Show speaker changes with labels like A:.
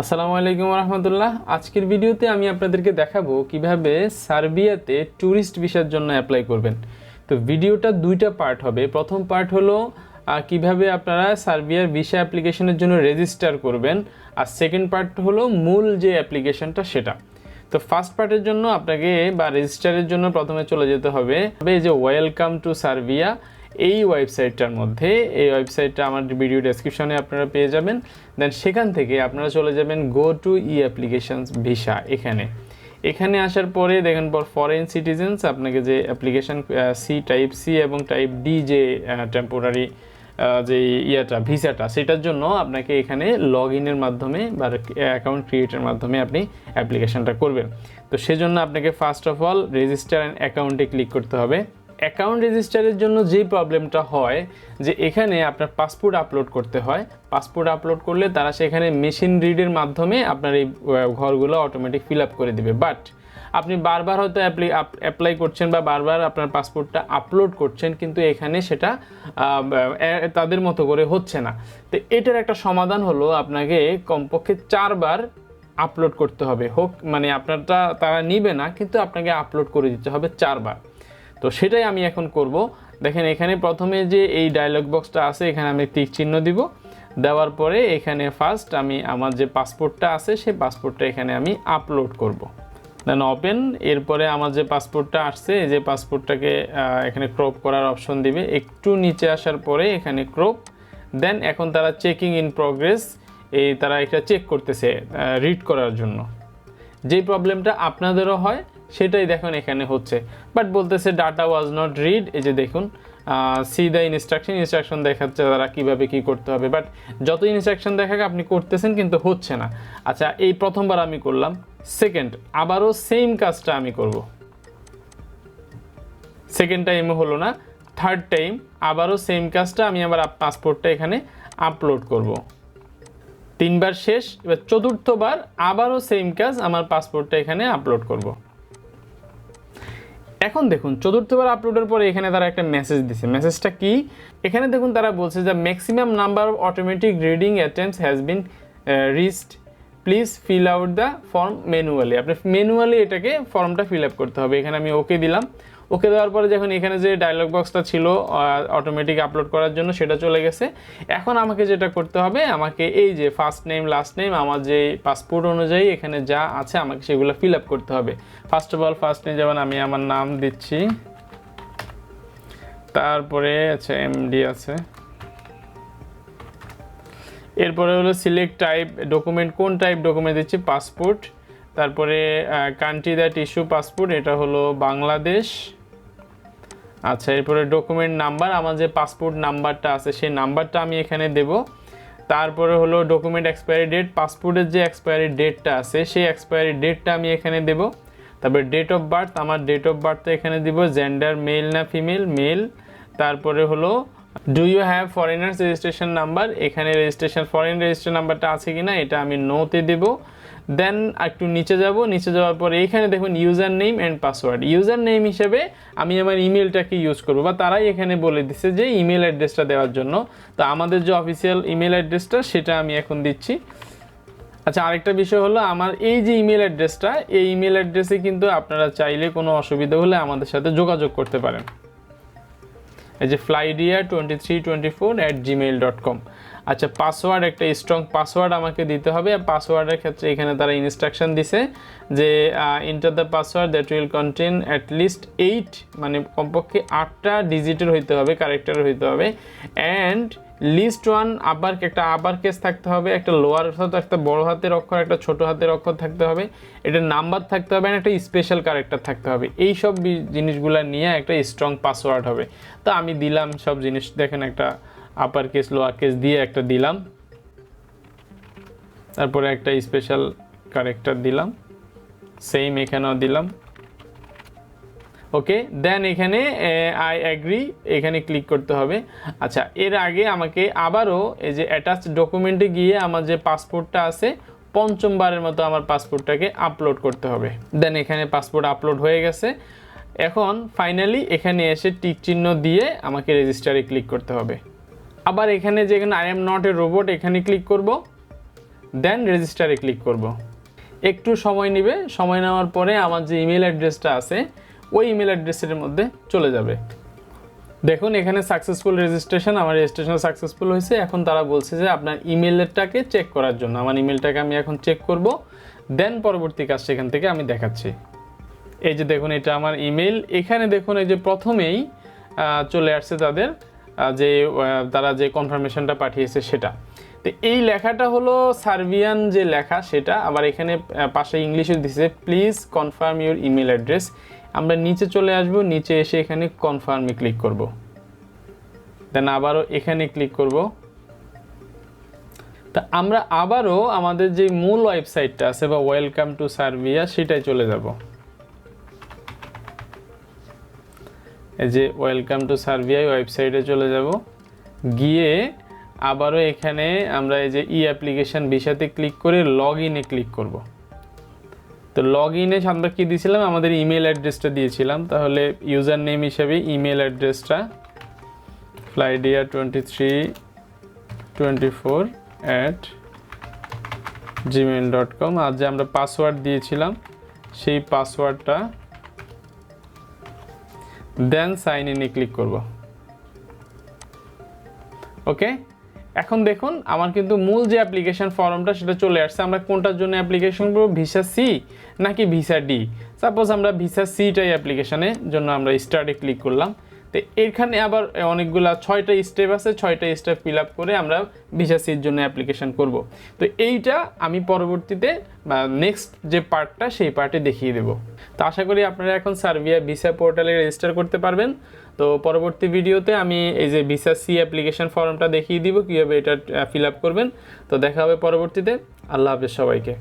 A: আসসালামু আলাইকুম রহমতুল্লাহ আজকের ভিডিওতে আমি আপনাদেরকে দেখাবো কীভাবে সার্বিয়াতে ট্যুরিস্ট ভিসার জন্য অ্যাপ্লাই করবেন। তো ভিডিওটা দুইটা পার্ট হবে। প্রথম পার্ট হলো কীভাবে আপনারা সার্বিয়ার ভিসা অ্যাপ্লিকেশনের জন্য রেজিস্টার করবেন। আর সেকেন্ড পার্ট হলো মূল যে অ্যাপ্লিকেশনটা সেটা। তো ফার্স্ট পার্টের জন্য আপনাকে বা রেজিস্টারের জন্য প্রথমে চলে যেতে হবে। এই যে ওয়েলকাম টু সার্বিয়া এই ওয়েবসাইটটার মধ্যে, এই ওয়েবসাইটটা আমার ভিডিও ডেসক্রিপশনে আপনারা পেয়ে যাবেন। দেন সেখান থেকে আপনারা চলে যাবেন go to e applications visa এখানে। এখানে আসার পরে দেখেন পর ফরেন সিটিজেন্স আপনাকে যে অ্যাপ্লিকেশন সি টাইপ সি এবং টাইপ ডি যে টেম্পোরারি যে ইয়েটা, ভিসাটা, সেটার জন্য আপনাকে এখানে লগ ইনের মাধ্যমে বা অ্যাকাউন্ট ক্রিয়েটের মাধ্যমে আপনি অ্যাপ্লিকেশনটা করবেন। তো সেজন্য আপনাকে first of all register and অ্যাকাউন্টে ক্লিক করতে হবে। অ্যাকাউন্ট রেজিস্টারের জন্য যেই প্রবলেমটা হয়, যে এখানে আপনার পাসপোর্ট আপলোড করতে হয় পাসপোর্ট আপলোড করলে তারা সেখানে মেশিন রিডের মাধ্যমে আপনার এই ঘরগুলো অটোমেটিক ফিল আপ করে দিবে। বাট আপনি বারবার হয়তো অ্যাপ্লাই করছেন বা বারবার আপনার পাসপোর্টটা আপলোড করছেন, কিন্তু এখানে সেটা তাদের মতো করে হচ্ছে না। তো এটার একটা সমাধান হলো আপনাকে কমপক্ষে চারবার আপলোড করতে হবে। হোক মানে আপনারটা, তারা নিবে না, কিন্তু আপনাকে আপলোড করে দিতে হবে চারবার। তো সেটাই আমি এখন করব। দেখেন এখানে প্রথমে যে এই ডায়লগ বক্সটা আছে, এখানে আমি টিক চিহ্ন দিব। দেওয়ার পরে এখানে ফার্স্ট আমি আমার যে পাসপোর্টটা আছে, সেই পাসপোর্টটা এখানে আমি আপলোড করব। দেন ওপেন এরপরে আমার যে পাসপোর্টটা আসছে যে পাসপোর্টটাকে এখানে ক্রপ করার অপশন দিবে। একটু নিচে আসার পরে এখানে ক্রপ দেন এখন তারা চেকিং ইন প্রগ্রেস এই তারা এটা চেক করতেছে রিড করার জন্য। যে প্রবলেমটা আপনাদেরও হয় সেটাই দেখুন এখানে হচ্ছে। বাট বলতেছে ডাটা ওয়াজ নট রিড এই যে দেখুন সি দ্য ইনস্ট্রাকশন ইনস্ট্রাকশন দেখাচ্ছে তারা কীভাবে কী করতে হবে। বাট যত ইনস্ট্রাকশন দেখাকে, আপনি করতেছেন কিন্তু হচ্ছে না। আচ্ছা এই প্রথমবার আমি করলাম। সেকেন্ড আবারও সেম কাজটা আমি করব। সেকেন্ড টাইমে হলো না। থার্ড টাইম আবারও সেম কাজটা আমি আমার পাসপোর্টটা এখানে আপলোড করব। তিনবার শেষ, এবার চতুর্থবার আবারও সেম কাজ আমার পাসপোর্টটা এখানে আপলোড করব। এখন দেখুন, চতুর্থবার আপলোডের পরে এখানে তারা একটা মেসেজ দিছে। মেসেজটা কি? এখানে দেখুন তারা বলছে যে maximum number of automatic reading attempts has been reached please fill out the form manually আপনি ম্যানুয়ালি এটাকে ফর্মটা ফিল আপ করতে হবে। এখানে আমি ওকে দিলাম। ওকে দেওয়ার পরে যখন এখানে যে ডায়লগ বক্সটা ছিল অটোমেটিক আপলোড করার জন্য সেটা চলে গেছে। এখন আমাকে যেটা করতে হবে, আমাকে এই যে ফার্স্ট নেম লাস্ট নেম আমার যে পাসপোর্ট অনুযায়ী এখানে যা আছে আমাকে সেগুলো ফিল আপ করতে হবে। First of all first name যেমন আমি আমার নাম দিচ্ছি। তারপরে আচ্ছা এমডি আছে। এরপরে হলো সিলেক্ট টাইপ ডকুমেন্ট কোন টাইপ ডকুমেন্ট দিচ্ছি? পাসপোর্ট তারপরে কান্ট্রি দ্যাট ইস্যু পাসপোর্ট এটা হলো বাংলাদেশ। আচ্ছা এরপরে ডকুমেন্ট নাম্বার আমার যে পাসপোর্ট নাম্বারটা আছে, সেই নাম্বারটা আমি এখানে দেব। তারপরে হলো ডকুমেন্ট এক্সপায়ারি ডেট পাসপোর্টের যে এক্সপায়ারি ডেটটা আছে, সেই এক্সপায়ারি ডেটটা আমি এখানে দেব। তারপরে ডেট অফ বার্থ আমার ডেট অফ বার্থটা এখানে দিব জেন্ডার মেল না ফিমেল মেল তারপরে হলো do you have foreigners registration number এখানে রেজিস্ট্রেশন ফরেন রেজিস্ট্রেশন নাম্বারটা আছে কিনা, এটা আমি নোতে দেব। দেন একটু নিচে যাব, নিচে যাওয়ার পরে এখানে দেখুন user name and password user name হিসেবে আমি আমার ইমেলটাকে ইউজ করব, বা তারাই এখানে বলে দিচ্ছে যে ইমেল অ্যাড্রেসটা দেওয়ার জন্য। তো আমাদের যে অফিসিয়াল ইমেল অ্যাড্রেসটা সেটা আমি এখন দিচ্ছি। আচ্ছা আরেকটা বিষয় হলো আমার এই যে ইমেল অ্যাড্রেসটা এই ইমেল অ্যাড্রেসে কিন্তু আপনারা চাইলে কোনো অসুবিধা হলে আমাদের সাথে যোগাযোগ করতে পারেন। এই যে flydia twenty three twenty four at Gmail dot com আচ্ছা পাসওয়ার্ড একটা স্ট্রং পাসওয়ার্ড আমাকে দিতে হবে। আর পাসওয়ার্ডের ক্ষেত্রে এখানে তারা ইনস্ট্রাকশন দিছে যে enter the password that will contain at least eight মানে কমপক্ষে আটটা ডিজিটের হইতে হবে কারেক্টারের হইতে হবে। অ্যান্ড লিস্ট ওয়ান আবার একটা আবার কেস থাকতে হবে, একটা লোয়ার অর্থাৎ একটা বড় হাতের অক্ষর, একটা ছোট হাতের অক্ষর থাকতে হবে, এটা নাম্বার থাকতে হবে একটা স্পেশাল ক্যারেক্টার থাকতে হবে। এই সব জিনিসগুলো নিয়ে একটা স্ট্রং পাসওয়ার্ড হবে। তো আমি দিলাম সব জিনিস, দেখেন একটা আপার কেস লোয়ার কেস দিয়ে একটা দিলাম। তারপরে একটা স্পেশাল ক্যারেক্টার দিলাম। সেম এখানেও দিলাম। ওকে দেন এখানে আই অ্যাগ্রি এখানে ক্লিক করতে হবে। আচ্ছা এর আগে আমাকে আবারও এই যে অ্যাটাচ ডকুমেন্টে গিয়ে আমার যে পাসপোর্টটা আছে পঞ্চমবারের মতো আমার পাসপোর্টটাকে আপলোড করতে হবে। দেন এখানে পাসপোর্ট আপলোড হয়ে গেছে। এখন ফাইনালি এখানে এসে টিক চিহ্ন দিয়ে আমাকে রেজিস্টারে ক্লিক করতে হবে। আবার এখানে যেখানে I am not a robot এখানে ক্লিক করব। দেন রেজিস্টারে ক্লিক করব। একটু সময় নেবে। সময় নেওয়ার পরে আমার যে ইমেল অ্যাড্রেসটা আছে, ওই ইমেল অ্যাড্রেসের মধ্যে চলে যাবে। দেখুন, এখানে সাকসেসফুল রেজিস্ট্রেশন আমার রেজিস্ট্রেশন সাকসেসফুল হয়েছে। এখন তারা বলছে যে আপনার ইমেলটাকে চেক করার জন্য। আমার ইমেলটাকে আমি এখন চেক করব। দেন পরবর্তী কাজ সেখান থেকে আমি দেখাচ্ছি। এই যে দেখুন, এটা আমার ইমেল এখানে দেখুন, এই যে প্রথমেই চলে আসছে তাদের যে তারা যে কনফার্মেশনটা পাঠিয়েছে সেটা। তো এই লেখাটা হলো সার্বিয়ান যে লেখা, সেটা আবার এখানে পাশে ইংলিশে দিছে please confirm your email address আমরা নিচে চলে আসব, নিচে এসে এখানে কনফার্মে ক্লিক করব। দেন আবারও এখানে ক্লিক করব। তা আমরা আবারও আমাদের যে মূল ওয়েবসাইটটা আছে বা ওয়েলকাম টু সার্বিয়া সেটাই চলে যাব। যে ওয়েলকাম টু সার্বিয়া ওয়েবসাইটে চলে যাব। গিয়ে আবারও এখানে আমরা এই যে ই অ্যাপ্লিকেশন ভিসাতে ক্লিক করে লগ ইনে ক্লিক করব। তো লগ ইনে আমরা কী দিয়েছিলাম? আমাদের ইমেল অ্যাড্রেসটা দিয়েছিলাম। তাহলে ইউজার নেম হিসেবে ইমেল অ্যাড্রেসটা flydia twenty three twenty four at Gmail dot com আর যে আমরা পাসওয়ার্ড দিয়েছিলাম, সেই পাসওয়ার্ডটা দেন সাইন ইনে ক্লিক করব। ওকে এখন দেখুন, আমার কিন্তু মূল যে অ্যাপ্লিকেশন ফর্মটা সেটা চলে আসছে। আমরা কোনটার জন্য অ্যাপ্লিকেশন করব? ভিসা সি নাকি ভিসা ডি সাপোজ আমরা ভিসা সিটাই অ্যাপ্লিকেশনের জন্য আমরা স্টার্টে ক্লিক করলাম। তো এখানে আবার অনেকগুলা ছয়টা স্টেপ আছে, ছয়টা স্টেপ ফিল আপ করে আমরা ভিসা সির জন্য অ্যাপ্লিকেশন করব। তো এইটা আমি পরবর্তীতে বা নেক্সট যে পার্টটা সেই পার্টে দেখিয়ে দেবো। তো আশা করি আপনারা এখন সার্বিয়া ভিসা পোর্টালে রেজিস্টার করতে পারবেন। তো পরবর্তী ভিডিওতে আমি এই যে ভিসা সি অ্যাপ্লিকেশন ফর্মটা দেখিয়ে দিব, কীভাবে এটা ফিল আপ করবেন। তো দেখা হবে পরবর্তীতে। আল্লাহ হাফেজ সবাইকে।